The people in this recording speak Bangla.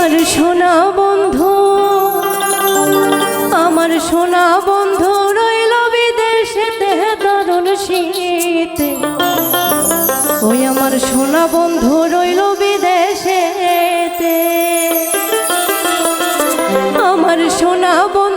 আমার সোনা বন্ধু, আমার সোনা বন্ধু রইল বিদেশে দারুণ শীত। ওই আমার সোনা বন্ধু রইল বিদেশে আমার সোনা বন্ধু